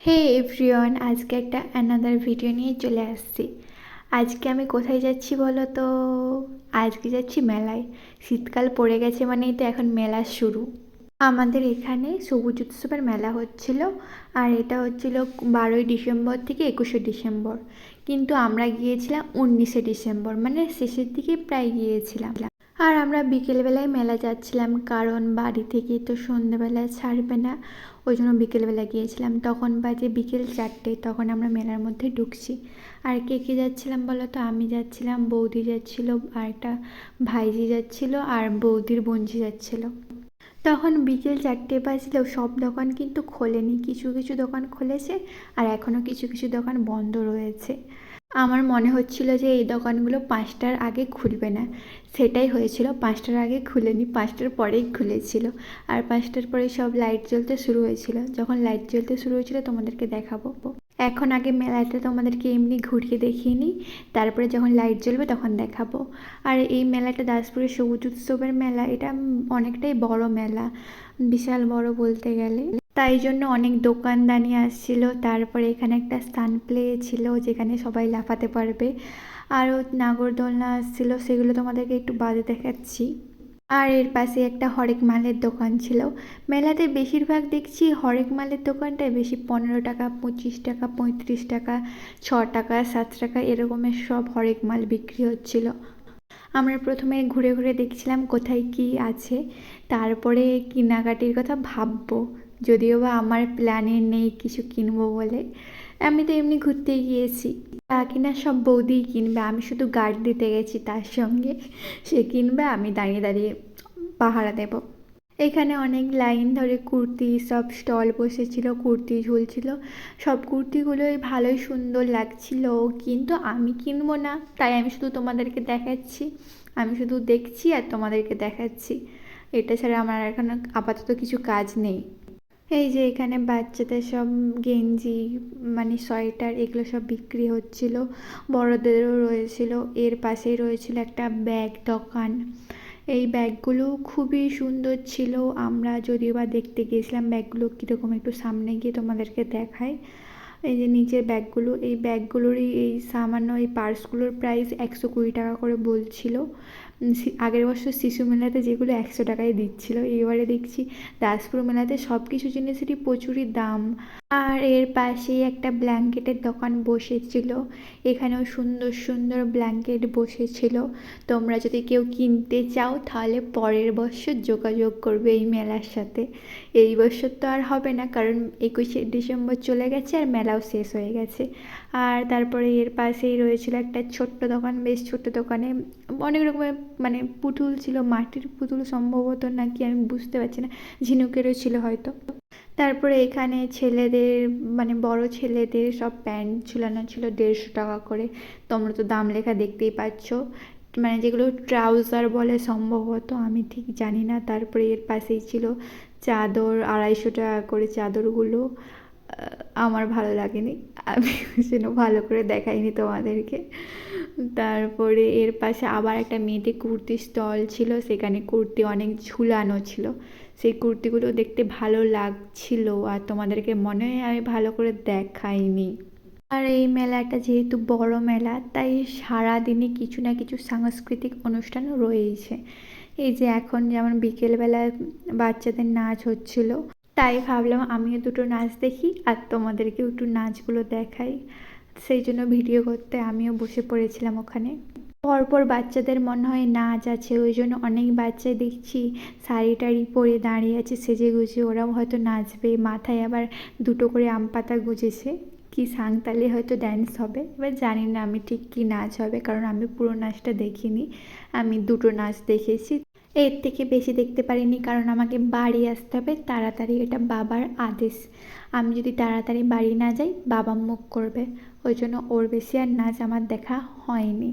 হে everyone আজকে একটা another video নিয়ে চলে আসছি। আজকে আমি কোথায় যাচ্ছি বলো তো? আজকে যাচ্ছি মেলায়। শীতকাল পড়ে গেছে মানেই তো এখন মেলা শুরু। আমাদের এখানে সবুজ উৎসবের মেলা হচ্ছিল, আর এটা হচ্ছিল বারোই ডিসেম্বর থেকে একুশে ডিসেম্বর। কিন্তু আমরা গিয়েছিলাম উনিশে ডিসেম্বর মানে শেষের দিকে প্রায় গিয়েছিলাম। আর আমরা বিকেলবেলায় মেলা যাচ্ছিলাম, কারণ বাড়ি থেকে তো সন্ধ্যেবেলায় ছাড়বে না। ওই জন্য বিকেলবেলা গিয়েছিলাম। তখন বাজে বিকেল চারটে, তখন আমরা মেলার মধ্যে ঢুকছি। আর কে কে যাচ্ছিলাম বলো তো? আমি যাচ্ছিলাম, বৌদি যাচ্ছিল, আর একটা ভাইজি যাচ্ছিল, আর বৌদির বোনজি যাচ্ছিল। তখন বিকেল চারটে বাজলেও সব দোকান কিন্তু খোলেনি। কিছু কিছু দোকান খুলেছে, আর এখনও কিছু কিছু দোকান বন্ধ রয়েছে। আমার মনে হচ্ছিল যে এই দোকানগুলো পাঁচটার আগে খুলবে না। সেটাই হয়েছিল। পাঁচটার আগে খুলেনি, পাঁচটার পরেই খুলেছিল। আর পাঁচটার পরে সব লাইট জ্বলতে শুরু হয়েছিল। যখন লাইট জ্বলতে শুরু হয়েছিল, তোমাদেরকে দেখাবো। এখন আগে মেলাতে তোমাদেরকে এমনি ঘুরিয়ে দেখিয়ে নিই। তারপরে যখন লাইট জ্বলবে তখন দেখাবো। আর এই মেলাটা দাসপুরের সবুজ উৎসবের মেলা। এটা অনেকটাই বড় মেলা। বিশাল বড় বলতে গেলে। তাই জন্য অনেক দোকানদানি আসছিল। তারপরে এখানে একটা স্থান প্লে ছিল যেখানে সবাই লাফাতে পারবে। আরও নাগরদোলনা আসছিল, সেগুলো তোমাদেরকে একটু বাজে দেখাচ্ছি। আর এর পাশে একটা হরেক মালের দোকান ছিল। মেলাতে বেশিরভাগ দেখছি হরেক মালের দোকানটায় বেশি পনেরো টাকা, পঁচিশ টাকা, পঁয়ত্রিশ টাকা, ছ টাকা, সাত টাকা এরকমের সব হরেক মাল বিক্রি হচ্ছিল। আমরা প্রথমে ঘুরে ঘুরে দেখছিলাম কোথায় কি আছে। তারপরে কেনাকাটির কথা ভাববো। যদিও বা আমার প্ল্যানে নেই কিছু কিনবো বলে, আমি তো এমনি ঘুরতে গিয়েছি। তা কিনা সব বৌদিই কিনবে, আমি শুধু গার্ড দিতে গেছি তার সঙ্গে। সে কিনবে, আমি দাঁড়িয়ে দাঁড়িয়ে পাহারা দেব। এখানে অনেক লাইন ধরে কুর্তি, সব স্টল বসেছিল, কুর্তি ঝুলছিল। সব কুর্তিগুলোই ভালোই সুন্দর লাগছিল, কিন্তু আমি কিনবো না। তাই আমি শুধু তোমাদেরকে দেখাচ্ছি। আমি শুধু দেখছি আর তোমাদেরকে দেখাচ্ছি। এটা ছাড়া আমার এখন আপাতত কিছু কাজ নেই। এই যে এখানে বাচ্চাদের সব গেঞ্জি মানে সোয়েটার এগুলো সব বিক্রি হচ্ছিল। বড়দেরও রয়েছিল। এর পাশেই রয়েছিল একটা ব্যাগ দোকান। এই ব্যাগগুলো খুবই সুন্দর ছিল। আমরা যদিও বা দেখতে গিয়েছিলাম ব্যাগগুলো কীরকম একটু সামনে গিয়ে তোমাদেরকে দেখাই। এই যে নিচের ব্যাগগুলো, এই ব্যাগগুলোরই এই সামান্য এই পার্সগুলোর প্রাইস একশো কুড়ি টাকা করে বলছিল। আগের বছর শিশু মেলাতে যেগুলো একশো টাকায় দিচ্ছিল, এবারে দেখছি দাসপুর মেলাতে সব কিছু জিনিসেরই প্রচুরই দাম। আর এর পাশেই একটা ব্ল্যাঙ্কেটের দোকান বসেছিল, এখানেও সুন্দর সুন্দর ব্ল্যাঙ্কেট বসেছিল। তোমরা যদি কেউ কিনতে চাও, তাহলে পরের বছর যোগাযোগ করবে এই মেলার সাথে। এই বছর তো আর হবে না, কারণ একুশে ডিসেম্বর চলে গেছে আর মেলাও শেষ হয়ে গেছে। আর তারপরে এর পাশেই রয়েছিল একটা ছোট্ট দোকান, বেশ ছোট্ট দোকানে অনেক রকমের মানে পুতুল ছিল, মাটির পুতুল সম্ভবত নাকি আমি বুঝতে পারছি না, ঝিনুকেরও ছিল হয়তো। তারপরে এখানে ছেলেদের মানে বড় ছেলেদের সব প্যান্ট ঝুলানো ছিল দেড়শো টাকা করে। তোমরা তো দাম লেখা দেখতেই পাচ্ছ। মানে যেগুলো ট্রাউজার বলে সম্ভবত, আমি ঠিক জানি না। তারপরে এর পাশেই ছিল চাদর, আড়াইশো টাকা করে চাদরগুলো আমার ভালো লাগেনি। আমি যেন ভালো করে দেখাইনি তোমাদেরকে। তারপরে এর পাশে আবার একটা মেয়েদের কুর্তি স্টল ছিল, সেখানে কুর্তি অনেক ঝুলানো ছিল। সেই কুর্তিগুলো দেখতে ভালো লাগছিল আর তোমাদেরকে মনে হয় আমি ভালো করে দেখাইনি। আর এই মেলাটা যেহেতু বড় মেলা, তাই সারাদিনই কিছু না কিছু সাংস্কৃতিক অনুষ্ঠান রয়েছে। এই যে এখন যেমন বিকেলবেলা বাচ্চাদের নাচ হচ্ছিল, তাই ভাবলাম আমিও দুটো নাচ দেখি আর তোমাদেরকেও একটু নাচগুলো দেখাই। সেই জন্য ভিডিও করতে আমিও বসে পড়েছিলাম ওখানে। পরপর বাচ্চাদের মনে হয় নাচ আছে, ওই জন্য অনেক বাচ্চাই দেখছি শাড়ি টাড়ি পরে দাঁড়িয়ে আছে সেজে গুজে ওরাও হয়তো নাচবে, মাথায় আবার দুটো করে আম পাতা গুজেছে। কি সাঁওতালি হয়তো ড্যান্স হবে, এবার জানি না আমি ঠিক কী নাচ হবে, কারণ আমি পুরো নাচটা দেখিনি। আমি দুটো নাচ দেখেছি। এর থেকে বেশি দেখতে পারিনি, কারণ আমাকে বাড়ি আসতে হবে, তাড়াতাড়ি এটা বাবার আদেশ। আমি যদি তাড়াতাড়ি বাড়ি না যাই, বাবা মুখ করবে। ওই জন্য ওর বেশি আর নাচ আমার দেখা হয়নি।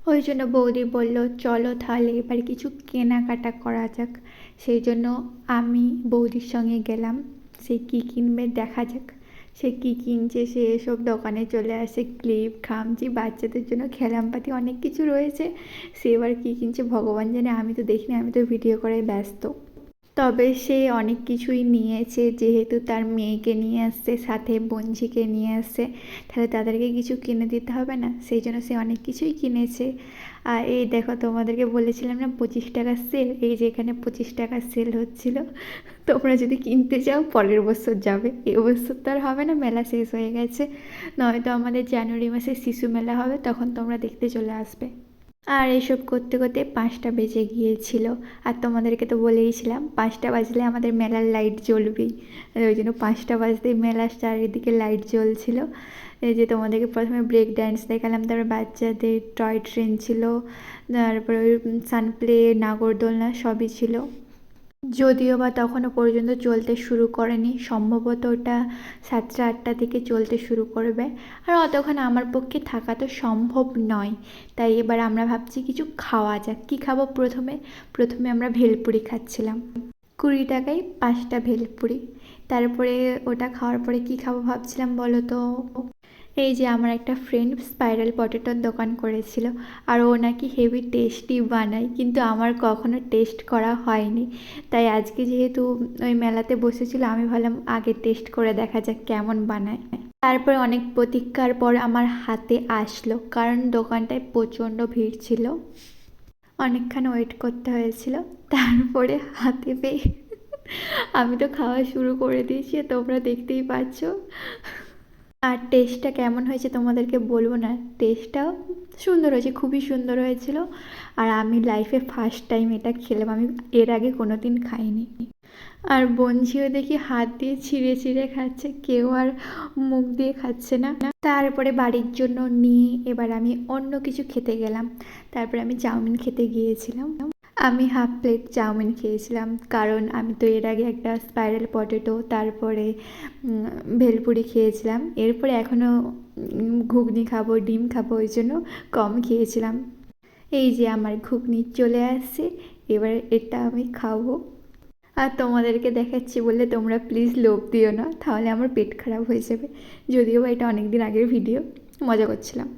ওই জন্য বৌদি বলল, চলো তাহলে এবার কিছু কেনাকাটা করা যাক। সেই জন্য আমি বৌদির সঙ্গে গেলাম, সে কী কিনবে দেখা যাক। সে কী কিনছে, সে এসব দোকানে চলে আসে, ক্লিপ, খামচি, বাচ্চাদের জন্য খেলামপাতি অনেক কিছু রয়েছে। সে এবার কী কিনছে, ভগবান জানে, আমি তো দেখিনি, আমি তো ভিডিও করে ব্যস্ত। তবে সে অনেক কিছুই নিয়েছে, যেহেতু তার মেয়েকে নিয়ে আসছে, সাথে বঞ্জিকে নিয়ে আসছে, তাহলে তাদেরকে কিছু কিনে দিতে হবে না? সেই জন্য সে অনেক কিছুই কিনেছে। আর এই দেখো, তোমাদেরকে বলেছিলাম না, পঁচিশ টাকার সেল এই যে এখানে পঁচিশ টাকার সেল হচ্ছিল। তোমরা যদি কিনতে চাও, পরের বছর যাবে। এ বছর তো আর হবে না, মেলা শেষ হয়ে গেছে। নয়তো আমাদের জানুয়ারি মাসে শিশু মেলা হবে, তখন তোমরা দেখতে চলে আসবে। আর এসব করতে করতে পাঁচটা বেজে গিয়েছিল। আর তোমাদেরকে তো বলেইছিলাম পাঁচটা বাজলে আমাদের মেলার লাইট জ্বলবেই ওই জন্য পাঁচটা বাজতেই মেলার চারিদিকে লাইট জ্বলছিল। এই যে তোমাদেরকে প্রথমে ব্রেক ড্যান্স দেখালাম, তারপর বাচ্চাদের টয় ট্রেন ছিল, তারপরে ওই সানপ্লে, নাগরদোলনা সবই ছিল। যদিও বা তখনও পর্যন্ত চলতে শুরু করেনি, সম্ভবত ওটা সাতটা আটটা থেকে চলতে শুরু করবে। আর অতক্ষণ আমার পক্ষে থাকা তো সম্ভব নয়। তাই এবার আমরা ভাবছি কিছু খাওয়া যাক। কী খাব প্রথমে? প্রথমে আমরা ভেলপুরি খাচ্ছিলাম। কুড়ি টাকায় পাঁচটা ভেলপুরি। তারপরে ওটা খাওয়ার পরে কী খাব ভাবছিলাম বলো তো? এই যে আমার একটা ফ্রেন্ড স্পাইরাল পটেটোর দোকান করেছিল, আর ও নাকি হেভি টেস্টি বানায়, কিন্তু আমার কখনো টেস্ট করা হয়নি। তাই আজকে যেহেতু ওই মেলাতে বসেছিল, আমি ভাবলাম আগে টেস্ট করে দেখা যাক কেমন বানায়। তারপরে অনেক প্রতীক্ষার পর আমার হাতে আসলো, কারণ দোকানটায় প্রচণ্ড ভিড় ছিল। অনেকক্ষণ ওয়েট করতে হয়েছিল, তারপরে হাতে পেয়ে আমি তো খাওয়া শুরু করে দিয়েছি, তোমরা দেখতেই পাচ্ছ। আর টেস্টটা কেমন হয়েছে তোমাদেরকে বলব না। টেস্টটাও সুন্দর হয়েছে, খুবই সুন্দর হয়েছিল। আর আমি লাইফে ফার্স্ট টাইম এটা খেলাম, আমি এর আগে কোনো দিন খাইনি। আর বঞ্জিও দেখি হাত দিয়ে ছিঁড়ে ছিঁড়ে খাচ্ছে, কেউ আর মুখ দিয়ে খাচ্ছে না। তারপরে বাড়ির জন্য নিয়ে এবার আমি অন্য কিছু খেতে গেলাম। তারপরে আমি চাউমিন খেতে গিয়েছিলাম। আমি হাফ প্লেট চাউমিন খেয়েছিলাম, কারণ আমি তো এর আগে একটা স্পাইরাল পটেটো তারপরে ভেলপুরি খেয়েছিলাম। এরপরে এখনও ঘুগনি খাব, ডিম খাব, ওই জন্য কম খেয়েছিলাম। এই যে আমার ঘুগনি চলে আসছে, এবার এটা আমি খাব। আর তোমাদেরকে দেখাচ্ছি বললে তোমরা প্লিজ লোভ দিও না, তাহলে আমার পেট খারাপ হয়ে যাবে। যদিও বা এটা অনেক দিন আগের ভিডিও মজা করছিলাম।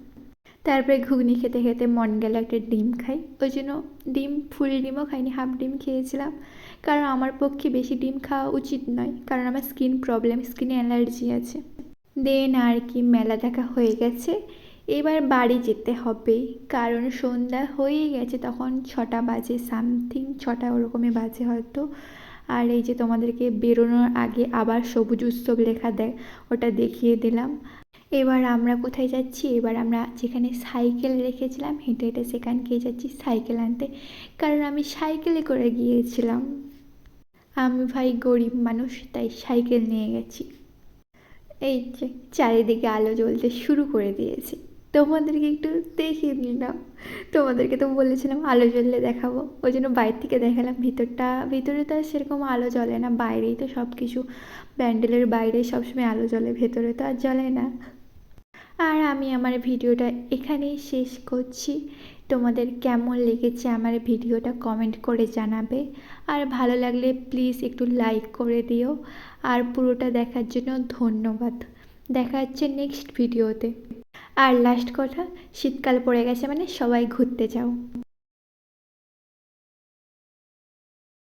তারপরে ঘুগনি খেতে খেতে মন গেল একটা ডিম খাই। ওই জন্য ডিম, ফুল ডিমও খাইনি, হাফ ডিম খেয়েছিলাম। কারণ আমার পক্ষে বেশি ডিম খাওয়া উচিত নয়, কারণ আমার স্কিন প্রবলেম, স্কিনে অ্যালার্জি আছে। দেন আর কি, মেলা দেখা হয়ে গেছে। এবার বাড়ি যেতে হবে, কারণ সন্ধ্যা হয়েই গেছে, তখন ছটা বাজে, সামথিং ছটা ওরকমই বাজে হয়তো। আর এই যে তোমাদেরকে বেরোনোর আগে আবার সবুজ উৎসব লেখা দেয় ওটা দেখিয়ে দিলাম। এবার আমরা কোথায় যাচ্ছি? এবার আমরা যেখানে সাইকেল রেখেছিলাম, হেঁটে হেঁটে সেখানকে যাচ্ছি সাইকেল আনতে। কারণ আমি সাইকেলে করে গিয়েছিলাম। আমি ভাই গরিব মানুষ, তাই সাইকেল নিয়ে গেছি। এই যে চারিদিকে আলো জ্বলতে শুরু করে দিয়েছে। তোমাদেরকে একটু দেখিয়ে নিলাম। তোমাদেরকে তো বলেছিলাম আলো জ্বললে দেখাবো। ওই জন্য বাইরে থেকে দেখালাম। ভিতরটা, ভিতরে তো আর সেরকম আলো জ্বলে না। বাইরেই তো সব কিছু প্যান্ডেলের বাইরে সবসময় আলো জ্বলে, ভেতরে তো আর জ্বলে না। আর আমি আমার ভিডিওটা এখানেই শেষ করছি। তোমাদের কেমন লেগেছে আমার ভিডিওটা কমেন্ট করে জানাবে। আর ভালো লাগলে প্লিজ একটু লাইক করে দিও। আর পুরোটা দেখার জন্য ধন্যবাদ। দেখা হচ্ছে নেক্সট ভিডিওতে আর লাস্ট কথা, শীতকাল পড়ে গেছে মানে সবাই ঘুরতে যাও।